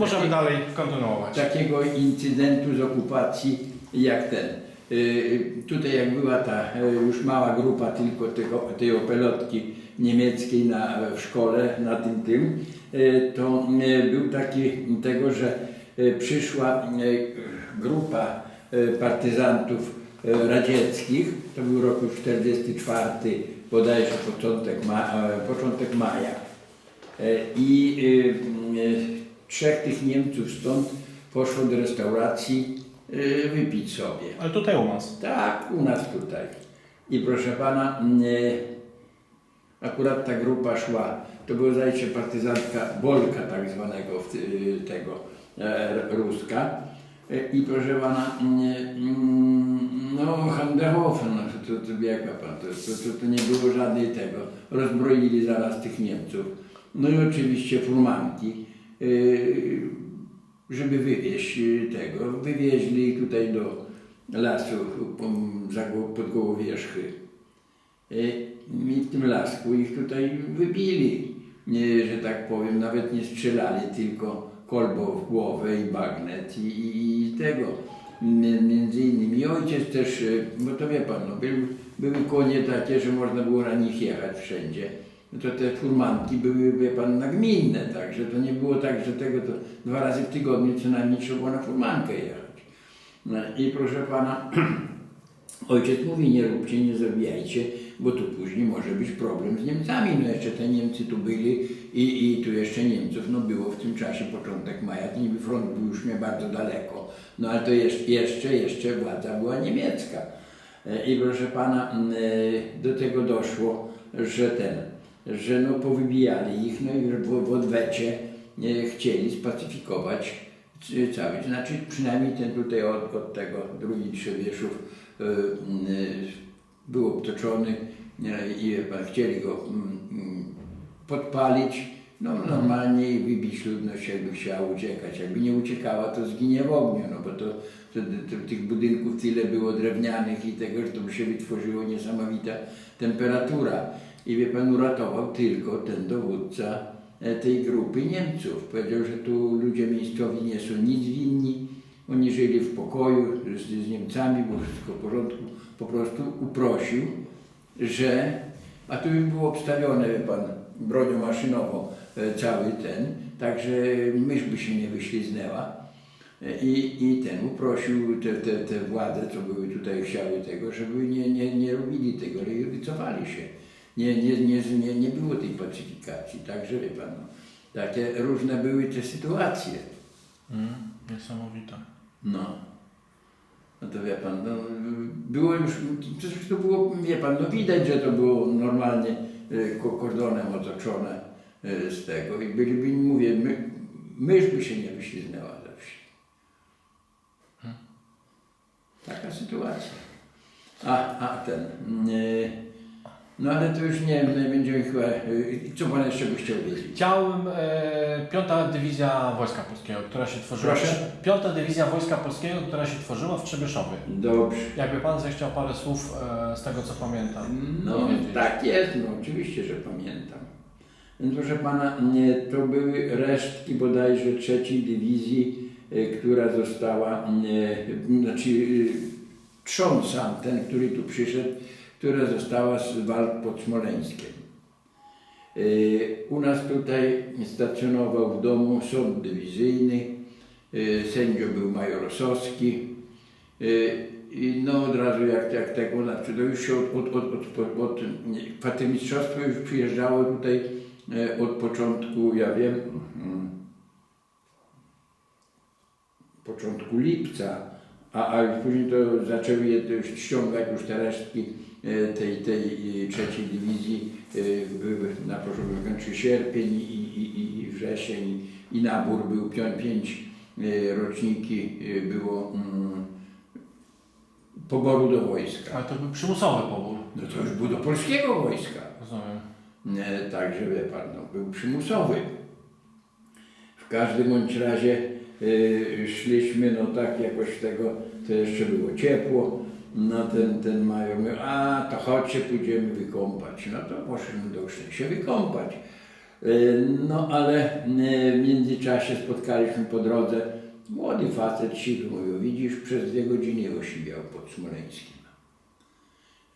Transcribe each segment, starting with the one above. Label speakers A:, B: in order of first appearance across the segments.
A: możemy
B: Taki-
A: dalej kontynuować.
B: takiego incydentu z okupacji jak ten. Y, Tutaj jak była ta y, już mała grupa tylko tego, tej opelotki niemieckiej na, w szkole, na tym tym, y, to y, był taki tego, że y, przyszła y, grupa y, partyzantów y, radzieckich, to był rok już 44, bodajże początek, ma, e, początek maja. E, I y, y, trzech tych Niemców stąd poszło do restauracji y, wypić sobie.
A: Ale tutaj u nas.
B: Tak, u nas tutaj. I proszę pana, y, akurat ta grupa szła, to była zajście partyzantka Bolka tak zwanego y, tego e, Ruska. E, I proszę pana, mm, no Handehofen, no, to, to, to wie pan, to, to, to, nie było żadnej tego. Rozbroili zaraz tych Niemców. No i oczywiście furmanki, żeby wywieźć y, tego. Wywieźli tutaj do lasu pod Gołowierzchy. Y, I w tym lasku ich tutaj wybili. Że tak powiem, nawet nie strzelali, tylko kolbą w głowę i bagnet i, i, i tego. Między innymi ojciec też, y, bo to wie pan, no, był, były konie takie, że można było na nich jechać wszędzie. To te furmanki były, wie pan, nagminne, także to nie było tak, że tego to dwa razy w tygodniu co najmniej trzeba było na furmankę jechać. No i proszę pana, ojciec mówi, nie róbcie, nie zabijajcie, bo tu później może być problem z Niemcami. No jeszcze te Niemcy tu byli i, i tu jeszcze Niemców no było w tym czasie początek maja, to niby front był już nie bardzo daleko, no ale to jeszcze, jeszcze, jeszcze władza była niemiecka. E, I proszę pana, m, e, do tego doszło, że ten, że no powybijali ich, no i w, w odwecie e, chcieli spacyfikować cały, znaczy przynajmniej ten tutaj od, od tego drugi Trzebieszów e, m, e, był obtoczony i chcieli go podpalić, no normalnie i wybić ludność, jakby chciała uciekać. Jakby nie uciekała, to zginie w ogniu, no bo to, to, to tych budynków tyle było drewnianych i tego, że to by się wytworzyło niesamowita temperatura. I wie pan, uratował tylko ten dowódca e, tej grupy Niemców. Powiedział, że tu ludzie miejscowi nie są nic winni, oni żyli w pokoju z, z Niemcami, było wszystko w porządku. Po prostu uprosił, że, a tu im było obstawione, wie pan, bronią maszynową e, cały ten, także mysz by się nie wyśliznęła. E, I, I ten uprosił te, te, te władze, co były tutaj, chciały tego, żeby nie, nie, nie robili tego, ale wycofali się. Nie, nie, nie, nie, nie było tej pacyfikacji, także wie pan, no, takie różne były te sytuacje.
A: Mm, niesamowite.
B: No. No to wie pan, no, było już, to było, wie pan, no widać, że to było normalnie e, ko- kordonem otoczone e, z tego i byliby, mówię, my, mysz by się nie wyśliznęła ze wsi. Taka sytuacja. A, a ten, e, no ale to już nie wiem, będziemy chyba, e, co pan jeszcze by chciał wiedzieć?
A: Chciałbym e, piąta dywizja Wojska Polskiego, która się tworzyła.
B: Proszę?
A: Piąta dywizja Wojska Polskiego, która się tworzyła w Trzebyszowie.
B: Dobrze.
A: Jakby pan zechciał parę słów e, z tego co pamiętam.
B: No
A: powiedzieć.
B: tak jest, no oczywiście, że pamiętam. Więc proszę pana, nie, to były resztki bodajże trzeciej dywizji, e, która została, e, znaczy e, sam, ten, który tu przyszedł, która została z walk pod Smoleńskiem. E, U nas tutaj stacjonował w domu sąd dywizyjny, e, sędzią był major Osowski, Y, I no od razu jak, jak tego, znaczy to już się od, od, od, od, od, kwatermistrzostwo już przyjeżdżało tutaj e, od początku, ja wiem, mm, początku lipca, a, a później to zaczęły je to już ściągać już te resztki. e, tej, tej e, trzeciej dywizji e, w- na początku kończy sierpień i, i, i- wrzesień i nabór był pięć e, roczniki e, było mm, poboru do wojska.
A: Ale to był przymusowy pobór.
B: No to już był do polskiego wojska.
A: Rozumiem.
B: E, Także wie pan, no, był przymusowy. W każdym bądź razie e, szliśmy, no tak jakoś tego, to jeszcze było ciepło. No ten, ten mówił, a to chodźcie, pójdziemy wykąpać. No to poszliśmy do Uszny się wykąpać. Y, No ale y, w międzyczasie spotkaliśmy po drodze młody facet siwy, mówił, widzisz, przez dwie godziny osiwiał pod Smoleńskim.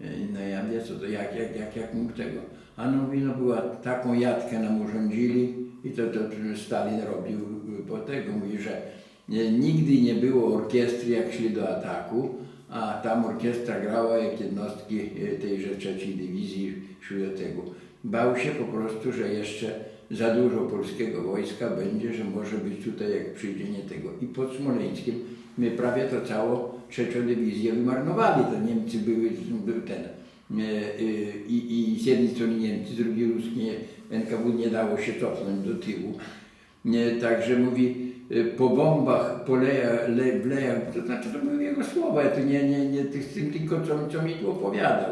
B: Y, No ja mówię, co to, jak, jak, jak, jak mógł tego? A no mówi, no była, taką jatkę nam urządzili i to, to Stalin robił po tego. Mówi, że nigdy nie było orkiestry, jak szli do ataku, a tam orkiestra grała, jak jednostki y, tejże trzeciej dywizji szły do tego. Bał się po prostu, że jeszcze za dużo polskiego wojska będzie, że może być tutaj, jak przyjdzie nie tego. I pod Smoleńskiem my prawie to całą trzecią dywizję wymarnowali. To Niemcy były, był ten. e, e, I, I z jednej strony Niemcy, z drugiej Ruskie, NKW nie dało się cofnąć do tyłu. Także mówi, e, po bombach, po lejach, to znaczy to były jego słowa, ja to nie, nie, nie tym tylko co, co mi tu opowiadał.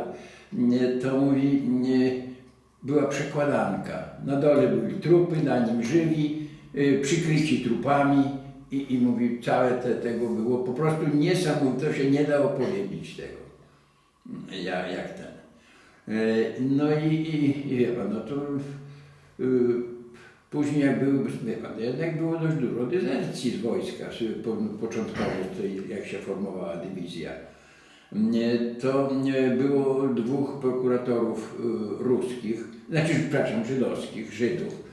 B: Nie, To mówi, nie, była przekładanka. Na dole były trupy, na nim żywi, y, przykryci trupami i, i mówi, całe te, tego było po prostu niesamowite, to się nie da opowiedzieć tego, jak, jak ten. Y, No i, i, i wie pan, no to y, później jak były, jednak było dość dużo dezercji z wojska, początkowo, jak się formowała dywizja. To było dwóch prokuratorów y, ruskich, znaczy, przepraszam, żydowskich, Żydów.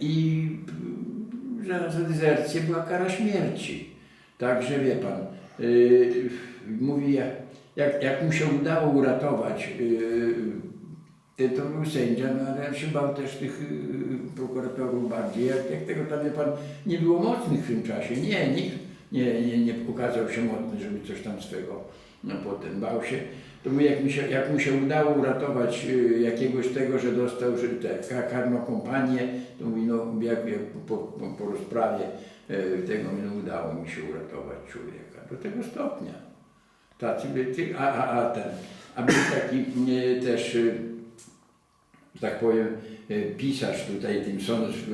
B: I y, za, za dezercję była kara śmierci. Także wie pan, y, mówi, jak, jak, mu się udało uratować, to, był sędzia, no ale ja się bał też tych y, prokuratorów bardziej. Jak, jak tego tam, pan, nie było mocnych w tym czasie. Nie, nikt nie, nie, nie okazał się mocny, żeby coś tam swego no potem bał się. To mu, jak, mi się, jak mu się udało uratować y, jakiegoś tego, że dostał że te, ka- karną kompanię, to mówi, no jak, jak po, po, po rozprawie y, tego no, udało mi się uratować człowieka. Do tego stopnia. Tacy, a, a, a ten, a był taki y, też, y, tak powiem, y, pisarz tutaj tym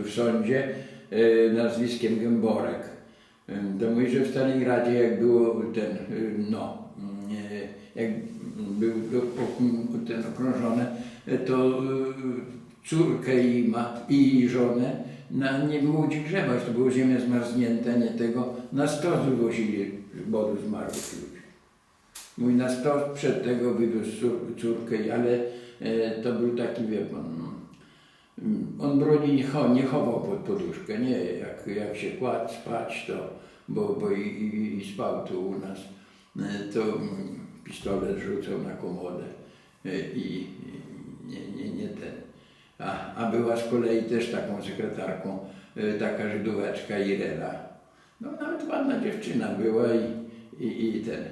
B: w sądzie y, nazwiskiem Gęborek. Y, To mówi, że w Stalingradzie jak było ten, no, y, jak był ten okrążony, to córkę i, ma, i żonę na, nie było gdzie grzebać, to było ziemia zmarznięta, nie tego, na stos wywozili bodu zmarłych ludzi. Mój na stos przed tego wywiózł cór- córkę, ale e, to był taki, wie pan, mm, on broni nie, cho, nie chował pod poduszkę, nie, jak, jak się kładł spać, to, bo, bo i, i, i spał tu u nas, e, to pistolet rzucał na komodę e, i, nie, nie, nie ten. A, a była z kolei też taką sekretarką, e, taka Żydóweczka Irena. No nawet ładna dziewczyna była i, i, i ten.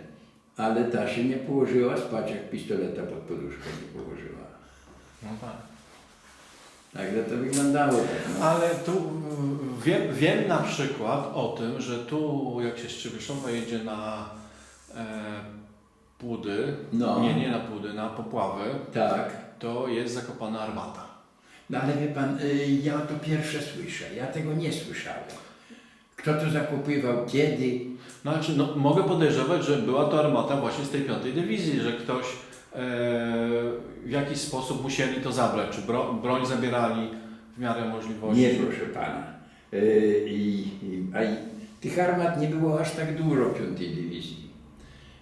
B: Ale ta się nie położyła spać, jak pistoleta pod poduszkę nie położyła.
A: No tak.
B: Także to wyglądało tak. No.
A: Ale tu wiem, wiem na przykład o tym, że tu jak się z Trzebyszowa jedzie na e, Pudy,
B: No.
A: nie, nie na Pudy, na Popławy,
B: Tak.
A: to jest zakopana armata.
B: No ale wie pan, y, ja to pierwsze słyszę, ja tego nie słyszałem. Kto to zakupywał, kiedy?
A: Znaczy, no, mogę podejrzewać, że była to armata właśnie z tej piątej dywizji, że ktoś e, w jakiś sposób musieli to zabrać, czy bro, broń zabierali w miarę możliwości.
B: Nie, proszę pana. Y, I, a i, tych armat nie było aż tak dużo piątej dywizji.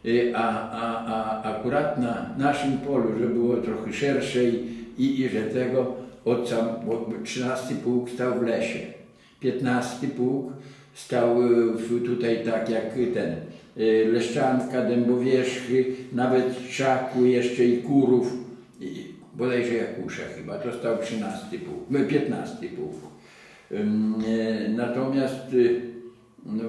B: Y, A, a, a akurat na naszym polu, że było trochę szersze i, i, i że tego od sam, bo 13 pułk stał w lesie. 15 pułk stał y, tutaj tak jak ten y, Leszczanka, Dębowierzchy, nawet Szaku jeszcze i Kurów, i, bodajże Jakusza chyba, to stał 13 pułk, no, 15 pułk. Ym, e, Natomiast y, no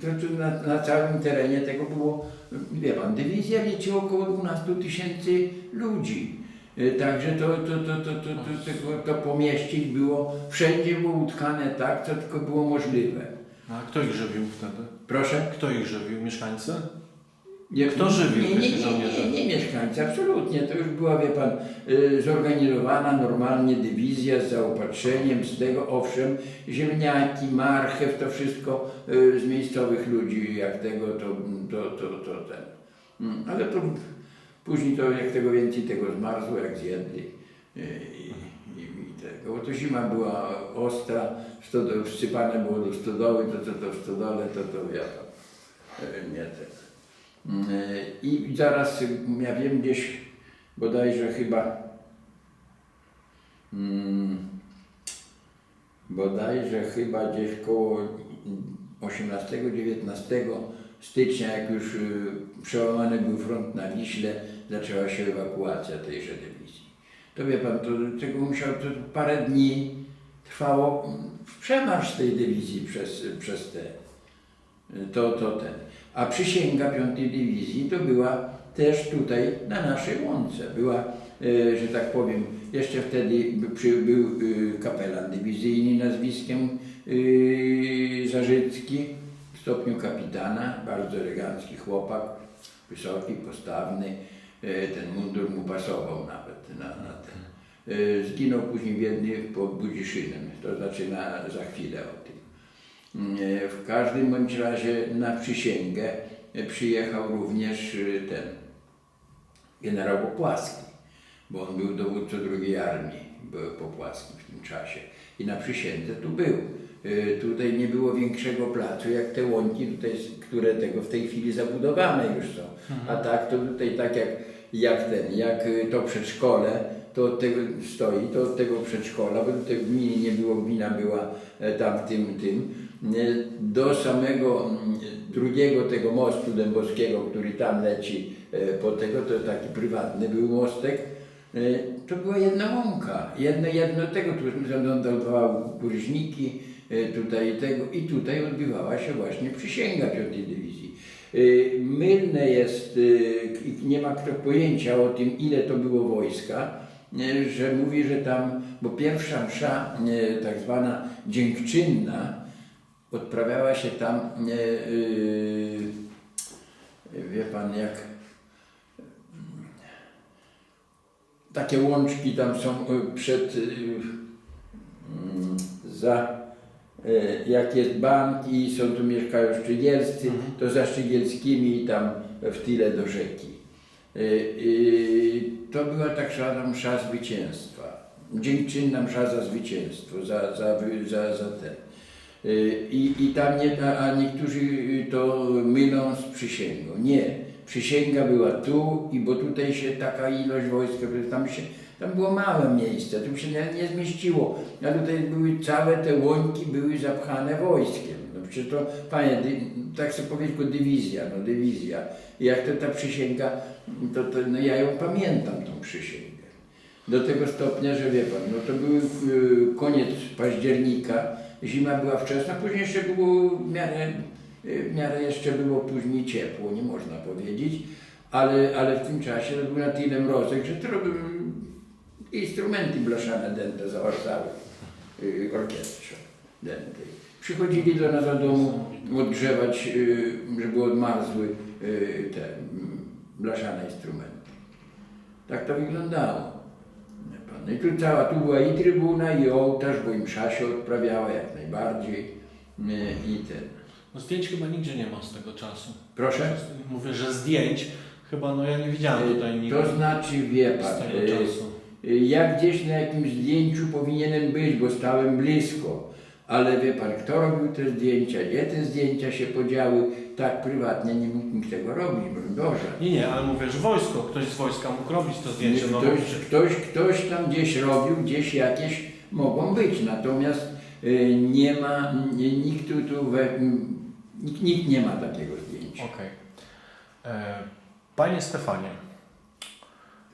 B: to, to na, na całym terenie tego było, wie pan, dywizja liczy około 12 tysięcy ludzi. Y, Także to, to, to, to, to, to, tego, to pomieścić było, wszędzie było utkane tak, co tylko było możliwe.
A: A kto ich żywił wtedy?
B: Proszę?
A: Kto ich żywił? Mieszkańcy?
B: Nie,
A: Kto żywił
B: nie, nie, nie, nie, nie mieszkańcy, absolutnie. To już była, wie pan, y, zorganizowana normalnie dywizja z zaopatrzeniem, z tego, owszem, ziemniaki, marchew, to wszystko y, z miejscowych ludzi, jak tego, to, to, to, to ten. Mm, Ale to później to, jak tego więcej tego zmarzło, jak zjedli. y, I, i, i tego. Bo to zima była ostra, stodo, wsypane było do stodoły, to co to w stodole, to to ja tam e, nie tego. Mm, e, I zaraz, y, ja wiem gdzieś, bodajże chyba, mm, bodajże chyba gdzieś koło 18-19 stycznia, jak już przełamany był front na Wiśle, zaczęła się ewakuacja tejże dywizji. To wie pan, to, tego musiał, to parę dni trwało przemarsz tej dywizji przez, przez te, to, to ten. A przysięga piątej dywizji to była też tutaj na naszej łące. Była, e, że tak powiem, jeszcze wtedy był e, kapelan dywizyjny nazwiskiem e, Zarzycki w stopniu kapitana, bardzo elegancki chłopak, wysoki, postawny. E, ten mundur mu pasował nawet na, na ten. E, Zginął później w Wiedniu pod Budziszynem, to znaczy na, za chwilę o tym. E, W każdym bądź razie na przysięgę przyjechał również ten generał Popłaski, bo on był dowódcą drugiej armii był Popłaski w tym czasie i na przysiędze tu był. Tutaj nie było większego placu jak te łąki, tutaj, które tego w tej chwili zabudowane już są. A tak to tutaj tak jak, jak ten, jak e, to przedszkole, to od tego stoi, to od tego przedszkola, bo tutaj w gminie nie było, gmina była e, tam tym, tym, e, do samego mm, drugiego tego mostu dębowskiego, który tam leci e, po tego, to taki prywatny był mostek, to była jedna łąka, jedno, jedno tego, tu lądowały kurźniki, e, tutaj tego i tutaj odbywała się właśnie przysięga piątej dywizji. E, Mylne jest, i nie ma kto pojęcia o tym, ile to było wojska, e, że mówi, że tam, bo pierwsza msza, tak zwana dziękczynna, odprawiała się tam, wie pan, jak takie łączki tam są przed, mm, za, jak jest bank i są tu mieszkają szczygielscy, to za szczygielskimi i tam w tyle do rzeki. E, e, To była tak zwana msza zwycięstwa. Dziękczynna msza za zwycięstwo, za, za, za, za ten. I, I tam nie, a niektórzy to mylą z przysięgą. Nie. Przysięga była tu i bo tutaj się taka ilość wojska, tam się, tam było małe miejsce, tu się nie, nie zmieściło. A tutaj były całe te łąki były zapchane wojskiem. No przecież to, panie, dy, tak sobie powiedzieć, dywizja, no dywizja. I jak to ta przysięga, to, to no ja ją pamiętam, tą przysięgę. Do tego stopnia, że wie pan, no to był y, koniec października, zima była wczesna, później jeszcze było w miarę, y, w miarę jeszcze było później ciepło, nie można powiedzieć, ale, ale w tym czasie to był na tyle mrozek, że to robiły instrumenty blaszane dęte zawartały y, orkiestrze dętej. Przychodzili do nas do domu odgrzewać, y, żeby odmarzły y, te mm, blaszane instrumenty. Tak to wyglądało. No i tu cała, tu była i trybuna, i ołtarz, bo i msza się odprawiała jak najbardziej. Nie, I ten.
A: No zdjęć chyba nigdzie nie ma z tego czasu.
B: Proszę?
A: Mówię, że zdjęć chyba, no ja nie widziałem tutaj nigdy
B: To znaczy, wie
A: z
B: pan,
A: tego
B: e,
A: czasu.
B: Ja gdzieś na jakimś zdjęciu powinienem być, bo stałem blisko. Ale wie pan, kto robił te zdjęcia, gdzie te zdjęcia się podziały, tak prywatnie nie mógł nikt tego robić, broń Boże.
A: Nie, nie, ale mówię, że wojsko, ktoś z wojska mógł robić to zdjęcie. No,
B: Ktoś, ktoś, ktoś tam gdzieś robił, gdzieś jakieś mogą być, natomiast y, nie ma, nie, nikt tu, tu we, nikt, nikt nie ma takiego zdjęcia.
A: Okej. E, Panie Stefanie,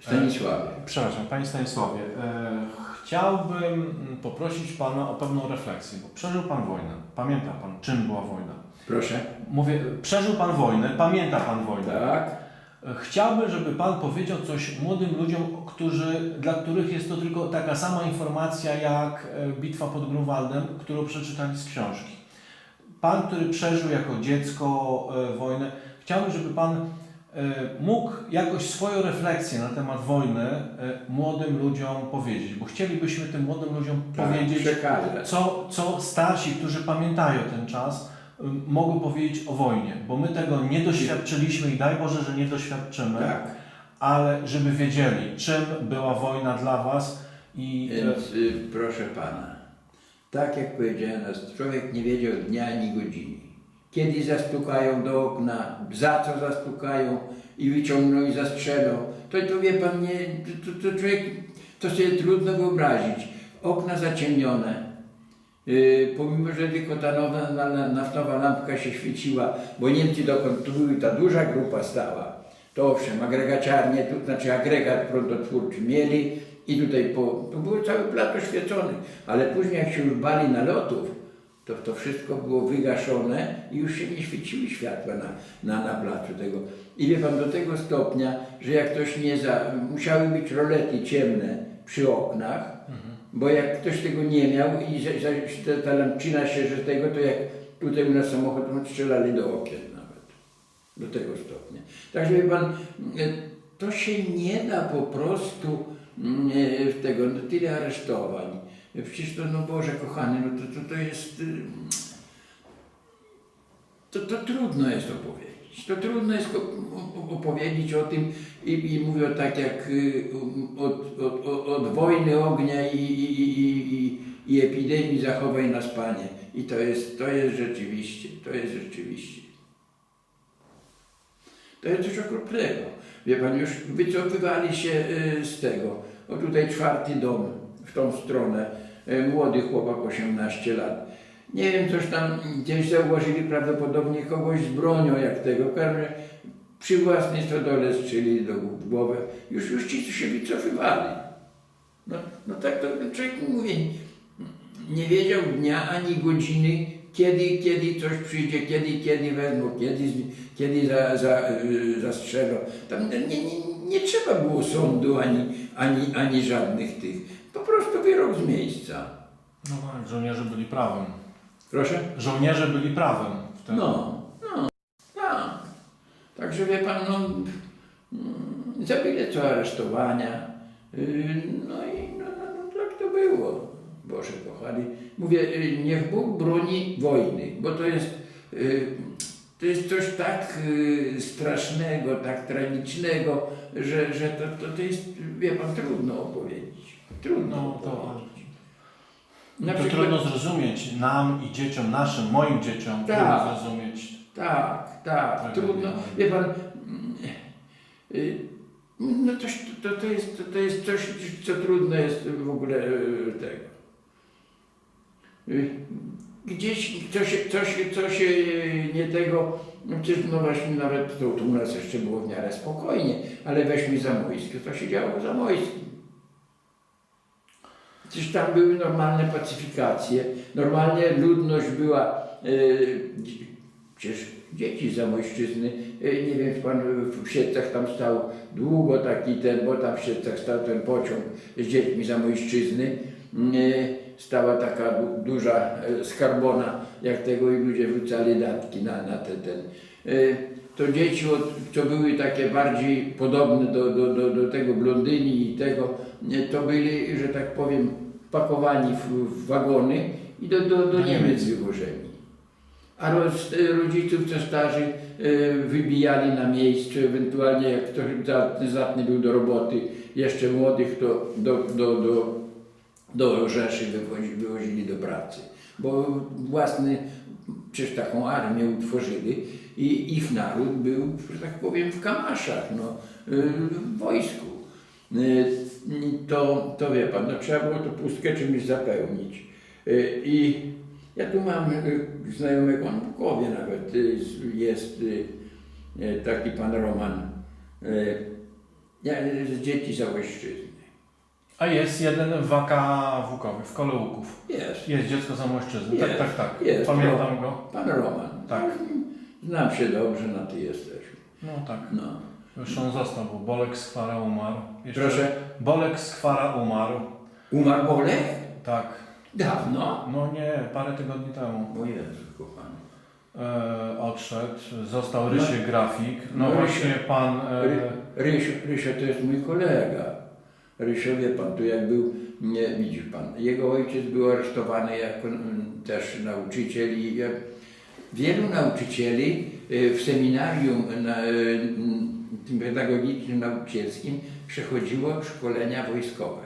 B: Stanisławie.
A: przepraszam, Panie Stanisławie, e, chciałbym mm, poprosić Pana o pewną refleksję, bo przeżył Pan wojnę. Pamięta Pan, czym była wojna?
B: Proszę.
A: Mówię, przeżył Pan wojnę, pamięta Pan wojnę.
B: Tak.
A: E, Chciałbym, żeby Pan powiedział coś młodym ludziom, którzy, dla których jest to tylko taka sama informacja jak e, bitwa pod Grunwaldem, którą przeczytali z książki. Pan, który przeżył jako dziecko e, wojnę, chciałbym, żeby Pan mógł jakoś swoją refleksję na temat wojny e, młodym ludziom powiedzieć, bo chcielibyśmy tym młodym ludziom
B: Tak,
A: powiedzieć, co, co starsi, którzy pamiętają ten czas, y, mogą powiedzieć o wojnie, bo my tego nie doświadczyliśmy i daj Boże, że nie doświadczymy,
B: Tak.
A: ale żeby wiedzieli, czym była wojna dla Was I e,
B: Więc y, proszę pana, tak jak powiedziałem, człowiek nie wiedział dnia ani godziny. Kiedy zastukają do okna, za co zastukają i wyciągną i zastrzelą. To, to wie pan, nie, to, to, człowiek, to sobie trudno wyobrazić. Okna zaciemnione. Yy, pomimo, że tylko ta nowa, na, na, naftowa lampka się świeciła, bo Niemcy dokąd tu były, ta duża grupa stała, to owszem, agregaciarnie, tu, znaczy agregat prądotwórczy mieli i tutaj po, to było cały plac oświecony, ale później jak się już bali nalotów, to to wszystko było wygaszone i już się nie świeciły światła na, na, na placu tego. I wie pan, do tego stopnia, że jak ktoś nie za... musiały być rolety ciemne przy oknach, bo jak ktoś tego nie miał i za, za, ta, lampczyna się, że tego, to jak tutaj u nas samochód, strzelali do okien nawet. Do tego stopnia. Także wie pan, e, to się nie da po prostu mm, e, w tego, no tyle aresztowań. Przecież to, no Boże kochany, no to, to, to jest... y, To, to trudno jest opowiedzieć. To trudno jest opowiedzieć o tym i, i mówię tak jak y, od, od, od, wojny ognia i, i, i, i, i epidemii zachowaj nas Panie. I to jest, to jest rzeczywiście, to jest rzeczywiście. To jest coś okropnego. Wie Pan, już wycofywali się y, z tego. O tutaj czwarty dom w tą stronę. Y, Młody chłopak, 18 lat. Nie wiem, coś tam gdzieś zauważyli prawdopodobnie kogoś z bronią jak tego. Razie przy własnej stodole strzeli do w głowę. Już, już ci, się wycofywali. No, no tak to człowiek mówi, nie wiedział dnia ani godziny, kiedy, kiedy coś przyjdzie, kiedy, kiedy wezmą, kiedy, kiedy za, za, y, zastrzelą. Tam nie, nie, nie trzeba było sądu ani, ani, ani żadnych tych. Prostu wyrok z miejsca.
A: no tak, żołnierze byli prawem.
B: Proszę?
A: Żołnierze byli prawem wtedy.
B: No, no, tak. Także wie pan, no, mm, za byle co aresztowania. Yy, No i no, no, no, tak to było. Boże kochani. Mówię, yy, niech Bóg broni wojny, bo to jest, yy, to jest coś tak strasznego, tak tragicznego, że, że to, to, to jest, wie pan, trudno opowiedzieć. Trudno
A: No to,
B: opowiedzieć.
A: to trudno zrozumieć nam i dzieciom, naszym, moim dzieciom,
B: Tak.
A: trudno zrozumieć.
B: Tak, tak, trudno. Wie pan, mm, y, no to, to, to, jest, to, jest coś, co trudno jest w ogóle y, tego. Y, Gdzieś coś, coś, coś nie tego, no przecież no właśnie nawet to, to u nas jeszcze było w miarę spokojnie, ale weźmy Zamojskie, to się działo w Zamojskim. Przecież tam były normalne pacyfikacje, normalnie ludność była, y, dzi- przecież dzieci Zamojszczyzny, y, nie wiem, pan w Siedcach tam stał długo taki ten, bo tam w Siedcach stał ten pociąg z dziećmi Zamojszczyzny, y, stała taka du, duża skarbona, jak tego i ludzie wrzucali datki na, na ten, ten. To dzieci, co były takie bardziej podobne do, do, do, do tego blondyni i tego, to byli, że tak powiem, pakowani w, wagony i do, do, do
A: Do
B: Niemiec wywożeni. A roz, rodziców, co starzy, y, wybijali na miejscu, ewentualnie jak ktoś zdatny był do roboty, jeszcze młodych, to do, do, do, do Rzeszy wywozi, wywozili do pracy. Bo własny, przecież taką armię utworzyli i ich naród był, że tak powiem, w kamaszach, no, y, w wojsku. To, to wie pan, no, trzeba było to pustkę czymś zapełnić. Y, I ja tu mam y, znajomego, on w Bukowie nawet y, jest taki pan Roman, z dzieci Załośczyzny.
A: A jest jeden w Waka Wukowie, w Kolełuków.
B: Jest.
A: Jest dziecko Zamojszczyzny. Tak, tak, tak.
B: jest.
A: Pamiętam go.
B: Pan Roman.
A: Tak.
B: Znam się dobrze, na ty jesteś.
A: No tak.
B: No.
A: Już on został, bo Bolek z Kwara umarł. Jeszcze
B: Proszę?
A: Bolek z Kwara umarł.
B: Umarł Bolek?
A: Tak.
B: Dawno?
A: No nie, parę tygodni temu.
B: O Jezu, kochany.
A: E, odszedł. Został Rysie Grafik. No,
B: No,
A: właśnie pan...
B: Ry,
A: E,
B: Rysio, Rysio to jest mój kolega. Rysio, wie pan, tu jak był, nie widzi pan, jego ojciec był aresztowany jako mm, też nauczyciel i wielu nauczycieli y, w seminarium na, y, tym pedagogicznym, nauczycielskim przechodziło szkolenia wojskowe.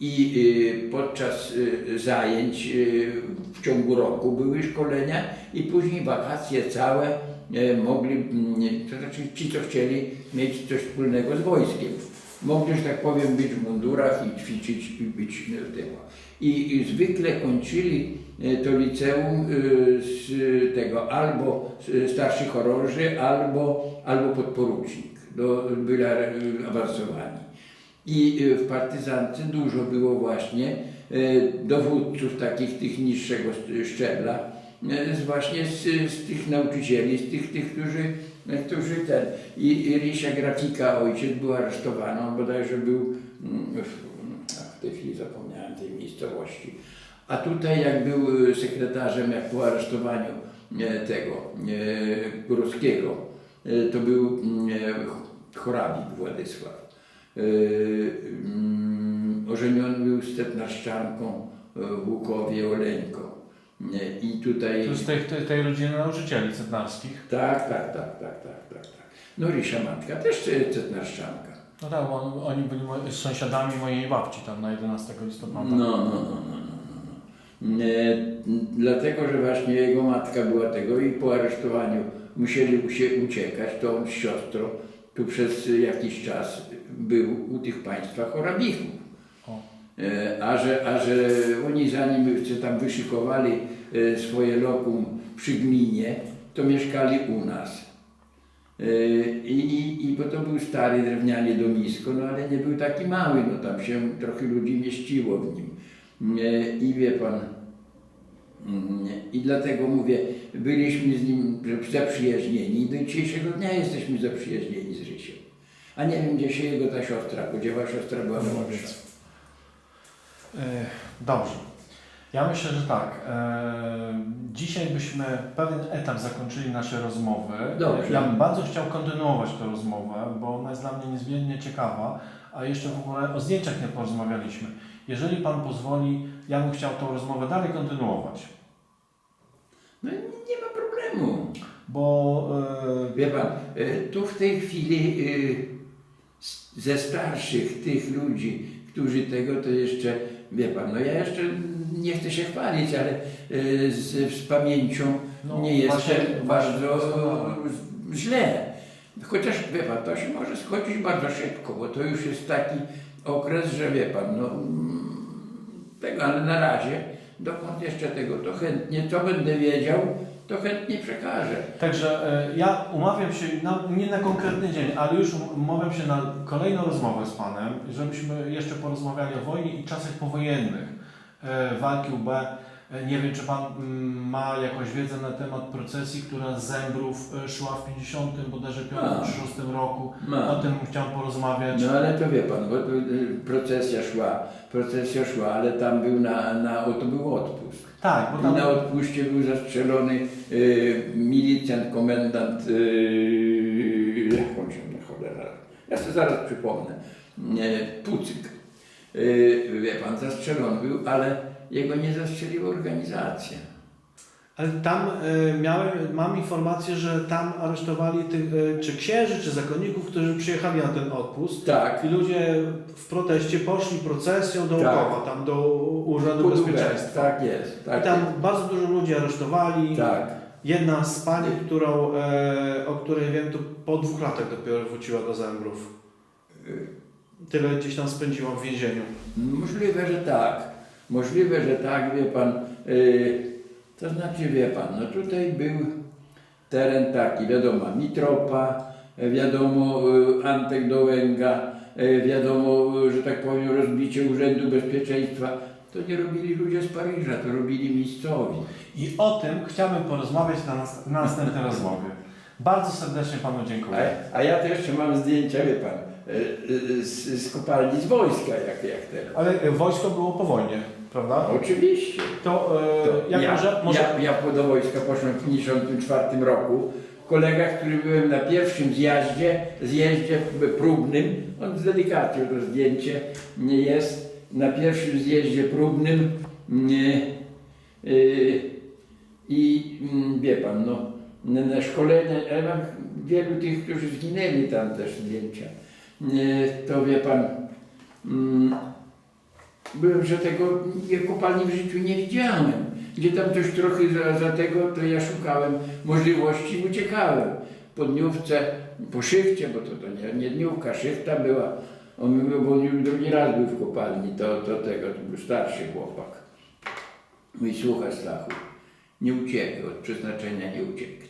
B: I y, podczas y, zajęć y, w ciągu roku były szkolenia i później wakacje całe mogli, mm, to znaczy ci, co chcieli mieć coś wspólnego z wojskiem, mogli, że tak powiem, być w mundurach i ćwiczyć i być w tym. I, I zwykle kończyli y, to liceum y, z tego albo z- starszy chorąży, albo, albo podporucznik. Do, byli awansowani. I w partyzance dużo było właśnie dowódców takich tych niższego szczebla, z właśnie z, z tych nauczycieli, z tych, tych którzy, którzy ten. I, Rysia Grafika, ojciec, był aresztowany, on bodajże był mm, w, tej chwili zapomniałem miejscowości. A tutaj jak był sekretarzem, jak po aresztowaniu e, tego e, Górowskiego, e, to był Chorabik Władysław. Mm, Ożeniony był z tetnaszczanką e, w Łukowie Oleńką. I tutaj...
A: To z tej, tej, tej rodziny nauczycieli cetnarskich.
B: Tak, tak, tak, tak, tak, tak, tak. No Rysia Matka też tetnaszczanka.
A: No tak, bo on, oni byli moi, sąsiadami mojej babci tam na 11 listopada.
B: No, no, no, no, no, no. E, dlatego, że właśnie jego matka była tego i po aresztowaniu musieli się uciekać, to on z siostrą tu przez jakiś czas był u tych państwa chorabichów.
A: O.
B: E, A że, a że oni zanim się tam wyszykowali e, swoje lokum przy gminie, to mieszkali u nas. E, I, i, bo to był stary drewniany domisko, no ale nie był taki mały, no tam się trochę ludzi mieściło w nim. E, I wie pan, mm, i dlatego mówię, byliśmy z nim zaprzyjaźnieni i do dzisiejszego dnia jesteśmy zaprzyjaźnieni z Rysiem. A nie wiem, gdzie się jego ta siostra podziewa, siostra była młodsza.
A: E, Dobrze. Ja myślę, że tak. e, Dzisiaj byśmy pewien etap zakończyli naszej rozmowy.
B: Dobrze.
A: Ja bym bardzo chciał kontynuować tę rozmowę, bo ona jest dla mnie niezmiernie ciekawa, a jeszcze w ogóle o zdjęciach nie porozmawialiśmy. Jeżeli Pan pozwoli, ja bym chciał tą rozmowę dalej kontynuować,
B: No nie ma problemu.
A: bo e,
B: Wie pan, e, tu w tej chwili ze starszych tych ludzi, którzy tego, to jeszcze, wie pan, no ja jeszcze nie chcę się chwalić, ale e, z, z pamięcią
A: No,
B: nie jestem
A: właśnie
B: bardzo źle. Chociaż, wie pan, to się może skończyć bardzo szybko, bo to już jest taki okres, że wie pan, no tego, ale na razie, dokąd jeszcze tego, to chętnie, co będę wiedział, to chętnie przekażę.
A: Także e, ja umawiam się, na, nie na konkretny dzień, ale już umawiam się na kolejną rozmowę z Panem, żebyśmy jeszcze porozmawiali o wojnie i czasach powojennych, walki UB. E, Nie wiem, czy Pan mm, ma jakąś wiedzę na temat procesji, która z Zębrów e, szła w 50, bodajże 5
B: A.
A: czy 6 roku.
B: Mam.
A: O tym chciałem porozmawiać.
B: No ale to wie pan, bo y, procesja szła, procesja szła, ale tam był na, na to był odpust.
A: Tak, bo
B: I
A: tam
B: na odpuście był zastrzelony y, milicjant, komendant, y, jak on się cholera, ja sobie zaraz przypomnę, nie, Pucyk. Y, wie pan, zastrzelony był, ale jego nie zastrzeliła organizacja.
A: Ale tam e, miałem, mam informację, że tam aresztowali tych, e, czy księży, czy zakonników, którzy przyjechali na ten odpust.
B: Tak,
A: I ludzie w proteście poszli procesją dookoła, tam do Urzędu Bezpieczeństwa.
B: tak jest,
A: I
B: tak
A: tam
B: jest.
A: bardzo dużo ludzi aresztowali.
B: Tak.
A: Jedna z pań, którą, e, o której wiem, to po dwóch latach dopiero wróciła do Zembrów. Tyle gdzieś tam spędziła w więzieniu.
B: Możliwe, że tak. Możliwe, że tak, wie pan. Yy, to znaczy, wie pan, no tutaj był teren taki, wiadomo, Mitropa, wiadomo, y, Antek Dołęga, e, wiadomo, y, że tak powiem, rozbicie Urzędu Bezpieczeństwa. To nie robili ludzie z Paryża, to robili miejscowi.
A: I o tym chciałbym porozmawiać na, nas, na następnej rozmowie. Bardzo serdecznie Panu dziękuję.
B: A, a ja to jeszcze mam zdjęcia, wie pan, z, z kopalni z wojska, jak, jak teraz.
A: Ale e, wojsko było po wojnie, prawda?
B: Oczywiście.
A: To, e, jak
B: ja,
A: może... może...
B: ja, ja do wojska poszłem w 1954 roku. Kolega, który byłem na pierwszym zjaździe, zjeździe próbnym, on z delikatnie to zdjęcie nie jest, na pierwszym zjeździe próbnym nie, yy, i mm, wie pan, no, na, szkolenie, ja mam wielu tych, którzy zginęli tam też zdjęcia, to wie pan, mm, byłem, że tego kopalni w życiu nie widziałem. Gdzie tam coś trochę za, za tego, to ja szukałem możliwości uciekałem. Po dniówce, po szychcie, bo to, to nie, nie dniówka, szychta była. On mówił, bo on już drugi raz był w kopalni, to, to tego, to był starszy chłopak. Mówi, słuchaj Stachu, nie uciekaj, od przeznaczenia nie ucieknę.